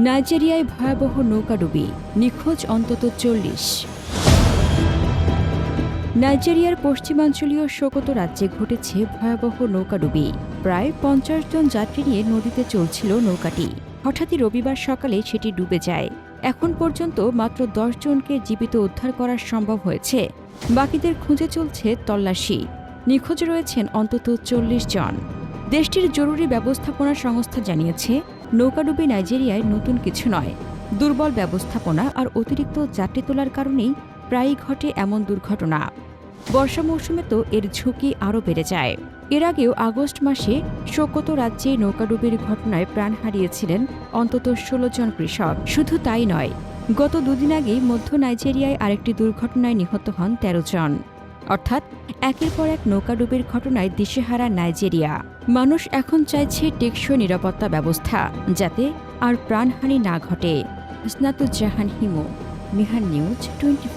নাইজেরিয়ায় ভয়াবহ নৌকাডুবি নিখোঁজ অন্তত চল্লিশ। নাইজেরিয়ার পশ্চিমাঞ্চলীয় সোকোতো রাজ্যে ঘটেছে ভয়াবহ নৌকাডুবি প্রায় পঞ্চাশ জন যাত্রী নিয়ে নদীতে চলছিল নৌকাটি। হঠাৎই রবিবার সকালে সেটি ডুবে যায়। এখন পর্যন্ত মাত্র দশ জনকে জীবিত উদ্ধার করা সম্ভব হয়েছে। বাকিদের খুঁজে চলছে তল্লাশি। নিখোঁজ রয়েছেন অন্তত চল্লিশ জন। দেশটির জরুরি ব্যবস্থাপনা সংস্থা জানিয়েছে নৌকাডুবি নাইজেরিয়ায় নতুন কিছু নয়। দুর্বল ব্যবস্থাপনা আর অতিরিক্ত যাত্রী তোলার কারণেই প্রায়ই ঘটে এমন দুর্ঘটনা। বর্ষা মৌসুমে তো এর ঝুঁকি আরও বেড়ে যায়। এর আগেও আগস্ট মাসে শোকতো রাজ্যে নৌকাডুবির ঘটনায় প্রাণ হারিয়েছিলেন অন্তত ষোলো জন কৃষক। শুধু তাই নয়, গত দুদিন আগেই মধ্য নাইজেরিয়ায় আরেকটি দুর্ঘটনায় নিহত হন তেরো জন। অর্থাৎ একের পর এক নৌকাডুবির ঘটনায় দিশেহারা নাইজেরিয়া। মানুষ এখন চাইছে টেকসই নিরাপত্তা ব্যবস্থা, যাতে আর প্রাণহানি না ঘটে। স্নাতুজ্জাহান হিমু মিহান নিউজ টোয়েন্টি